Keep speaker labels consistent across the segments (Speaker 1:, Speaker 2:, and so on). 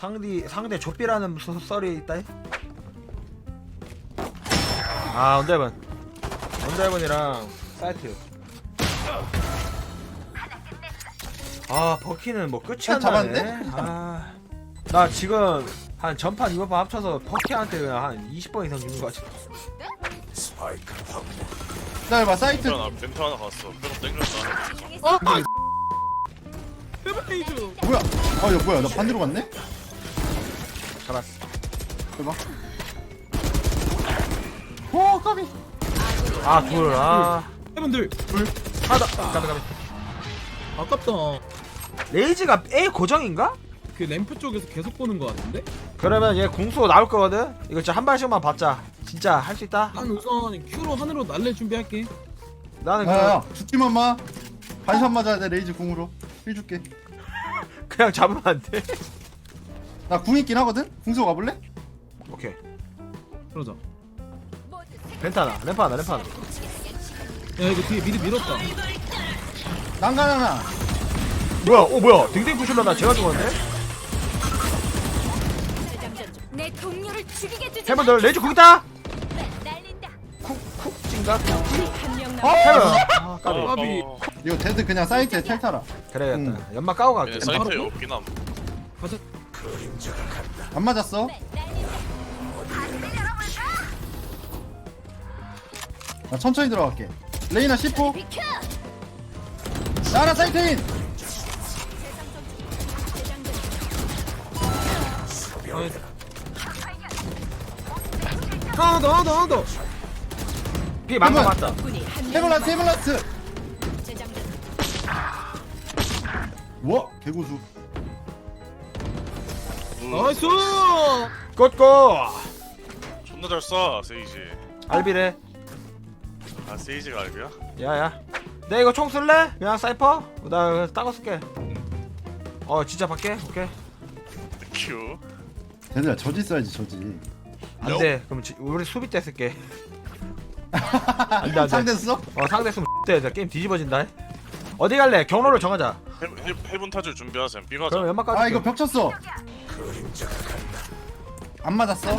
Speaker 1: 상대 상대 좁비라는 소- 썰이 있다. 아 언더해븐 언더해븐이랑 사이트. 아 버키는 뭐 끝이
Speaker 2: 아,
Speaker 1: 안
Speaker 2: 잡았는데?
Speaker 1: 나네. 아 나 지금 한 전판 이번 판 합쳐서 버키한테 그냥 한 20번 이상 죽는 거 같아.
Speaker 2: 기다려봐 사이트
Speaker 3: 벤트 하나 벤트 하나 갔어 땡겼다
Speaker 4: 아!
Speaker 2: 뭐야 아야 뭐야 나 반대로 갔네?
Speaker 1: 잡았어.
Speaker 2: 해봐 오 까비
Speaker 1: 아 둘. 아
Speaker 4: 해분들
Speaker 1: 하다. 가비 가비.
Speaker 4: 아깝다
Speaker 1: 레이지가 A 고정인가?
Speaker 4: 그 램프 쪽에서 계속 보는 거 같은데?
Speaker 1: 그러면 얘 궁수 나올 거거든. 이거 진짜 한 발씩만 받자. 진짜 할 수 있다.
Speaker 4: 난 우선 Q로 하늘로 날릴 준비할게
Speaker 1: 나는 그
Speaker 2: 야야 죽지만 마 반샷 맞아야 돼 레이즈 궁으로 힐 줄게
Speaker 1: 그냥 잡으면 안 돼.
Speaker 2: 나 궁 있긴 하거든? 궁 쏘고 가볼래?
Speaker 1: 오케이.
Speaker 4: 그러자
Speaker 1: 벤트 하나, 램프 하나, 램프 하나.
Speaker 4: 야 이거 뒤에 미드 밀었다
Speaker 2: 난간 하나
Speaker 1: 뭐야? 어 뭐야? 딩딩 부실러 나 제가 죽었네.
Speaker 5: 내 동료를 죽이게
Speaker 1: 거기 있다.
Speaker 5: 날린다.
Speaker 1: 쿡쿡 찐가?
Speaker 5: 한명
Speaker 1: 어
Speaker 5: 남.
Speaker 1: 해븐. 아 까비.
Speaker 4: 까비.
Speaker 2: 이거 데드 그냥 사이트에 텔 타라
Speaker 1: 그래야겠다. 연막 까고 갈게.
Speaker 3: 얘네 사이트에 없긴 함
Speaker 4: 가자
Speaker 2: 안 맞았어? 나 천천히 들어갈게. 레이나 C4
Speaker 5: 비켜.
Speaker 2: 나라 사이트인!
Speaker 4: 하나 더 하나 더 하나 더.
Speaker 1: 비 맞다. 맞다.
Speaker 2: 헤블라트
Speaker 5: 재장전.
Speaker 2: 와 개고수
Speaker 4: 나이스
Speaker 1: 꽂고.
Speaker 3: 존나 잘 쏴 세이지
Speaker 1: 알비래.
Speaker 3: 아 세이지가 알비야?
Speaker 1: 야야. 내 이거 총 쓸래? 그냥 사이퍼? 나 따고 쓸게. 어 진짜 밖에? 오케이.
Speaker 3: 큐
Speaker 2: 얘들아 저지 써야지 저지
Speaker 1: 안 돼. 그럼 지, 우리 수비 때 쓸게. 안 돼, 안 돼.
Speaker 2: 상대 써?
Speaker 1: 어 상대 쓰면 돼. 게임 뒤집어진다. 어디 갈래? 경로를 정하자.
Speaker 3: 해- 해- 해분 타줄 준비하세요 삐 가자
Speaker 1: 그럼 연막 까줄게.
Speaker 2: 아 이거 벽 쳤어 안 맞았어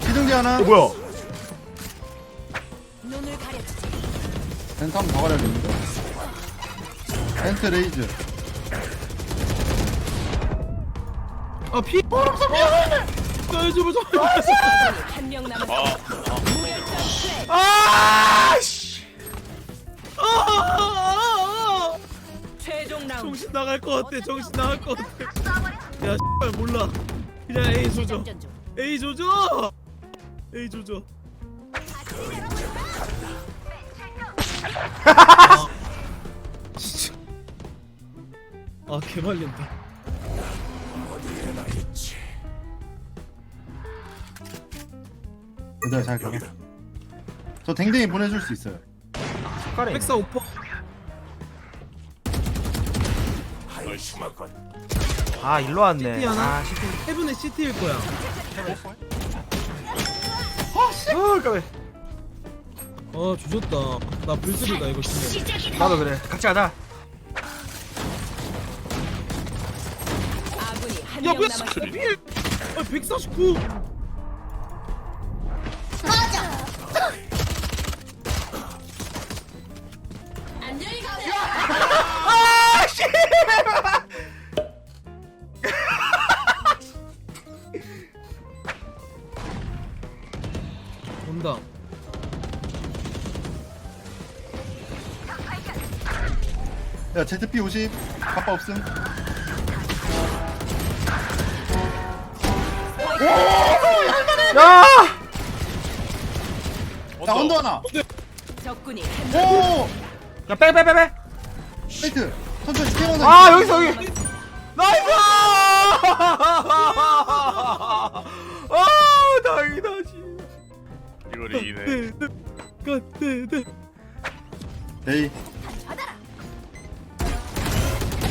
Speaker 2: 기둥기 하나
Speaker 1: 어 뭐야?
Speaker 5: 눈을 가려주지.
Speaker 2: 벤트 한번 더 가려야겠는데 벤트 레이즈
Speaker 4: 아피 야 해줘봐 줘
Speaker 5: 한명 남았.
Speaker 1: 아아 씨.
Speaker 5: 최종 라운드.
Speaker 4: 정신 나갈 것 같아 정신 나갈 것 같아 야 X발 몰라. 그냥 A 조져. A 조져! A 조져. 아, 진짜. 아 개말린다.
Speaker 2: 얘들아 잘 가봐 저 댕댕이 보내줄 수 있어요.
Speaker 4: 백사 오퍼
Speaker 1: 아 일로 왔네.
Speaker 4: CT 하나?
Speaker 1: 아 시티.
Speaker 4: 헤븐의 CT일 거야
Speaker 1: 어 까비.
Speaker 4: 아 조졌다 나 불들이다 이거 진짜
Speaker 1: 나도 그래. 같이 가자.
Speaker 5: 아군이
Speaker 4: 야
Speaker 5: 한명
Speaker 4: 뭐야
Speaker 5: 남았.
Speaker 4: 스크린 아 149!
Speaker 2: ZP 50 바빠 없음.
Speaker 1: 야.
Speaker 2: 야 언더 하나.
Speaker 5: 적군이 한 명
Speaker 2: 오!
Speaker 1: 야 빼 빼 빼빼.
Speaker 2: 사이트. 천천히 스캐너
Speaker 1: 아 여기서 여기. 나이스. 아 다행이다 씨.
Speaker 3: 이걸 이기네.
Speaker 4: 네네
Speaker 2: 레이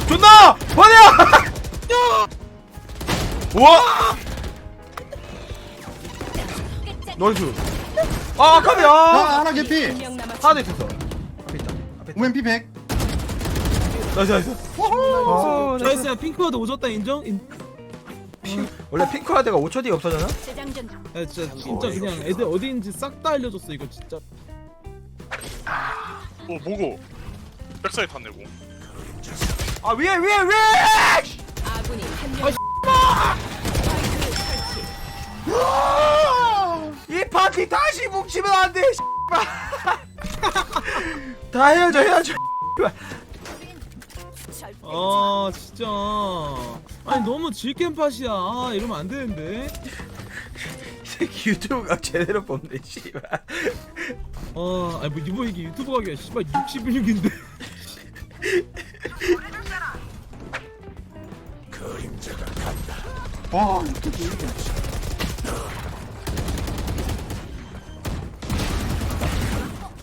Speaker 1: 존나 버려. 우와. 나이스.
Speaker 2: 아야
Speaker 1: 까비야.
Speaker 2: 하나 개피.
Speaker 1: 하나 더 있었어. 앞에 있다. 앞에 있다.
Speaker 2: 오멘 P100
Speaker 1: 나이스 나이스. 아,
Speaker 4: 나이스야 핑크와드 오졌다 인정? 인...
Speaker 1: 원래 핑크화대가 5초 뒤에?
Speaker 5: 재장전 중.
Speaker 4: 야 진짜 진짜 그냥 애들 어디인지 싹 다 알려줬어 이거 진짜
Speaker 3: 오 뭐고? 백사이드 탔네 공.
Speaker 1: 아 위에 위에 위에!
Speaker 5: 아군이 한 명.
Speaker 4: 아,
Speaker 5: 설치.
Speaker 1: 이 파티 다시 뭉치면 안 돼. 씨발. 다 헤어져 헤어져.
Speaker 4: 아 진짜 아니 너무 질겜팟이야 아, 이러면 안 되는데
Speaker 1: 이 새끼 유튜브가 제대로 뽑네 씨발.
Speaker 4: 아 아니 뭐 이거 이게 유튜브 가기가 씨발 61육인데
Speaker 2: 와 이렇게 보이게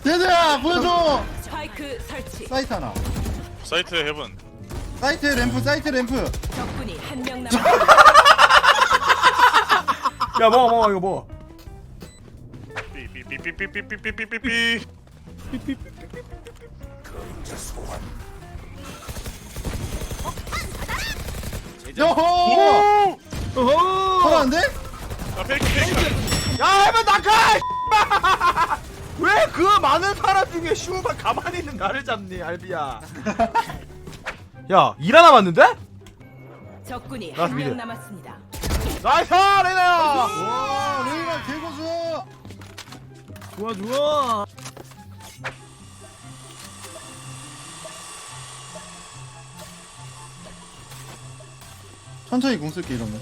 Speaker 2: 얘들아 보여줘
Speaker 5: 스파이크 설치.
Speaker 2: 사이트 하나
Speaker 3: 사이트 헤븐.
Speaker 2: 사이트 램프 사이트 램프
Speaker 5: 적군이 한 명 남았습니다.
Speaker 1: 야 먹어 먹어 이거 먹어.
Speaker 3: 삐삐삐삐삐삐삐삐삐삐.
Speaker 2: 여호
Speaker 4: 어허
Speaker 2: 살았는데?
Speaker 3: 아 페이크 페이크.
Speaker 1: 야 해면 나가. 왜 그 많은 사람 중에 슈가 가만히 있는 나를 잡니 알비야. 야 일 하나 남았는데?
Speaker 5: 적군이
Speaker 1: 나스
Speaker 5: 한
Speaker 1: 미드.
Speaker 5: 명 남았습니다.
Speaker 1: 나이스 레나야.
Speaker 2: 와 레이나 개고수
Speaker 4: 좋아 좋아
Speaker 2: 천천히 공 쓸게 이러면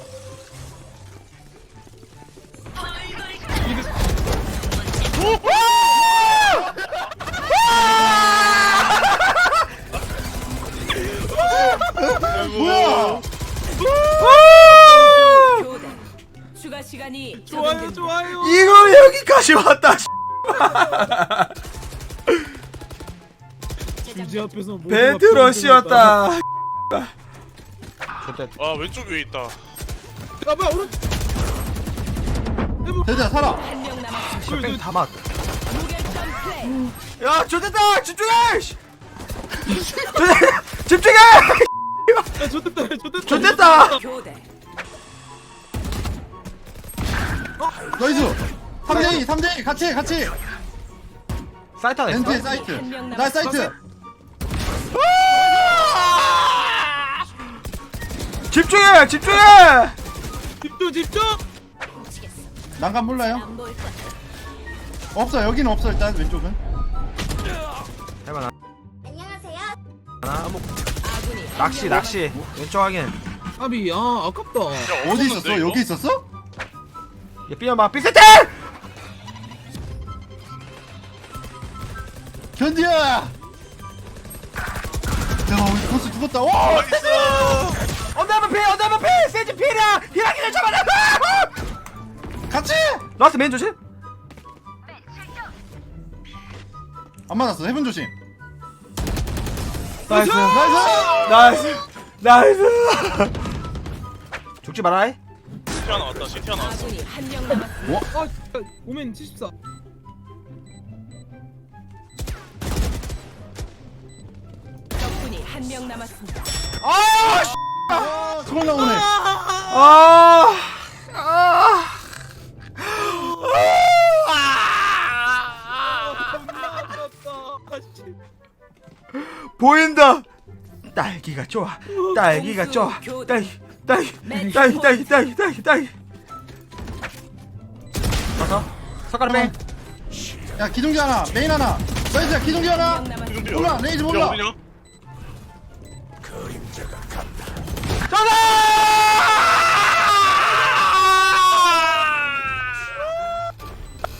Speaker 4: 좋아요. 좋아요
Speaker 1: 이거 여기까지 왔다.
Speaker 4: 주지 앞에서 모두가
Speaker 1: 벤트
Speaker 4: 평등했다.
Speaker 1: 러시였다. 좋대.
Speaker 3: 아 왼쪽 위에 있다.
Speaker 4: 아 뭐야 오른
Speaker 2: 대대야 살아
Speaker 5: 한명 남았습니다.
Speaker 4: 둘, 둘.
Speaker 1: 다 맞.
Speaker 5: 무결점 플레이.
Speaker 1: 야, 좋됐다. 집중해. 씨. 집중해.
Speaker 4: 야 좋됐다 좋됐다
Speaker 1: 좋됐다.
Speaker 5: 교대.
Speaker 2: 나이스 3대2 3대2 같이 같이
Speaker 1: 사이트 하나
Speaker 2: 렌트에
Speaker 1: 있어.
Speaker 2: 사이트 나 사이트
Speaker 1: 집중해. 집중해.
Speaker 4: 집중 집중.
Speaker 2: 난간 몰라요? 없어 여기는 없어 일단 왼쪽은
Speaker 1: 해봐
Speaker 5: 안녕하세요.
Speaker 1: 나. 뭐,
Speaker 5: 아군이 한
Speaker 1: 낚시
Speaker 5: 명
Speaker 1: 낚시. 왼쪽 확인.
Speaker 4: 아비 아 아깝다
Speaker 3: 야,
Speaker 2: 어디 있었어? 여기 있었어?
Speaker 1: 얘 삐어봐. 삐세트.
Speaker 2: 견디야 야 우리 코스 죽었다 와.
Speaker 1: 언더만 피. 언더만 피. 세지 피라. 피라기 좀 잡아라.
Speaker 2: 같이
Speaker 1: 라스트 메인 조심.
Speaker 2: 안 맞았어 해븐 조심
Speaker 1: 나이스.
Speaker 2: 나이스
Speaker 1: 나이스. 나이스. 죽지 마라. 이.
Speaker 3: CT 하나 왔다. CT 하나 왔어.
Speaker 5: 아군이 한 명 남았습니다.
Speaker 4: 아 오멘 74
Speaker 5: 적군이 한 명 남았습니다.
Speaker 1: 아. 씨.
Speaker 2: 아 그걸 나오네
Speaker 1: 아. 아. 보인다. 딸기가 좋아. 딸기가 좋아. 딸기, 딸기, 딸기, 딸기, 딸기, 딸기, 딸기. 가서 석가락 빼.
Speaker 2: 야 기둥기 하나 메인 하나 나이스야 기둥기 하나 몰라, 레이즈
Speaker 3: 야,
Speaker 2: 몰라.
Speaker 3: 어디냐?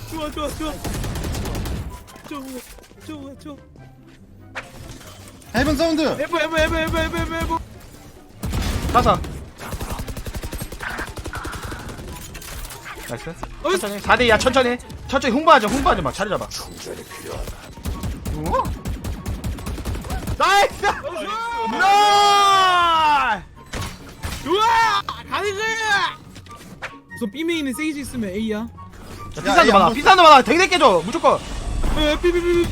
Speaker 4: 좋아 좋아 좋아 좋아 좋아 좋아
Speaker 2: 해븐 사운드
Speaker 4: 에버 에버 에버 에버 에버 에버
Speaker 1: 가서. 나이스. 천천히. 4대 2야 천천히. 천천히 홍보하자. 홍보하지 마. 자리 잡아. 어? 나이스. 나이스.
Speaker 4: 좋아 가는 거야 우선 B메인에 세이지 있으면 A야
Speaker 1: 자, 비싼 거
Speaker 2: 야,
Speaker 1: 많아.
Speaker 2: 야,
Speaker 1: 비싼 거 많아. 되게 깨줘. 무조건.
Speaker 4: 에 삐삐삐삐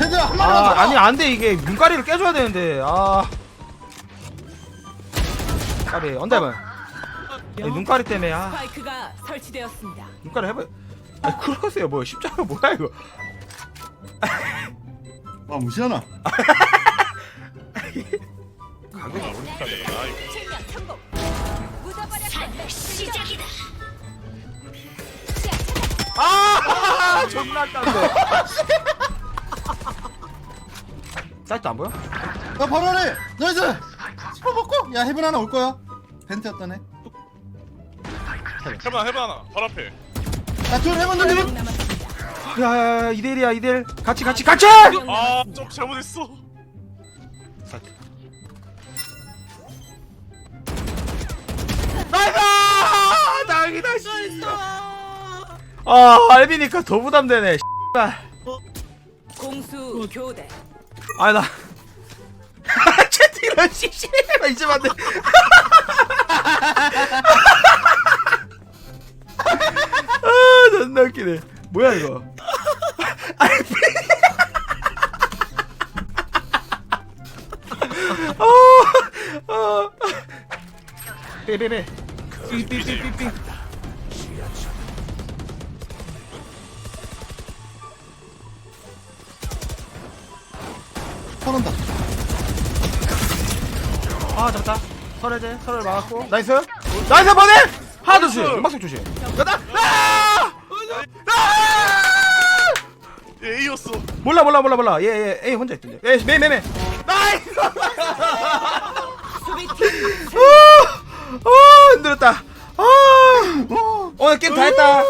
Speaker 2: 헤드야 한 마리만
Speaker 1: 아,
Speaker 2: 더
Speaker 1: 아니 안 돼. 이게 눈가리를 깨줘야 되는데. 아. 까비 언더만. 아니, 눈가리 때문에 아
Speaker 5: 스파이크가 설치되었습니다.
Speaker 1: 눈가리 해봐 아니 크로스야 뭐야 십자가 뭐야 이거
Speaker 2: 아 무시하나
Speaker 1: 가격이 모르니까 내가
Speaker 3: 아 이거
Speaker 5: 실명 성공. 묻어버렸다. 시작이다.
Speaker 1: 아 존나 깐데 사이트 안 보여?
Speaker 2: 야 바로 아래 나이스 씹어 먹고 야 헤븐 하나 올 거야 벤트였다네
Speaker 3: 해봐 해봐 하나 바로 앞에.
Speaker 5: 둘명
Speaker 2: 헤븐
Speaker 5: 남았습니다.
Speaker 1: 야야야 2대1이야 2대1 같이 같이 같이!
Speaker 5: 한명
Speaker 3: 아
Speaker 5: 남았습니다.
Speaker 3: 좀 잘못했어.
Speaker 1: 사이트 나이스! 당이다 씨. 아 알비니까 더 부담되네 씨발
Speaker 5: 공수 교대.
Speaker 1: 아나. 채팅을 씩씩해라 이제 안돼 존나 웃기네. 뭐야 이거? 어, 어. 빼빼빼
Speaker 4: 삐삐삐삐삐.
Speaker 2: 털온다.
Speaker 1: 아 잡았다. 설해제 설을 막았고. 나이스. 나이스 버네 하나 더 조심 연막색 조심. 가다 아! 아!
Speaker 3: A였어.
Speaker 1: 몰라 몰라 몰라 몰라. 얘얘 A 혼자 있던데. 나이스!
Speaker 5: 수비팀
Speaker 1: 아, 아 힘들었다. 아. 오늘 게임 다 했다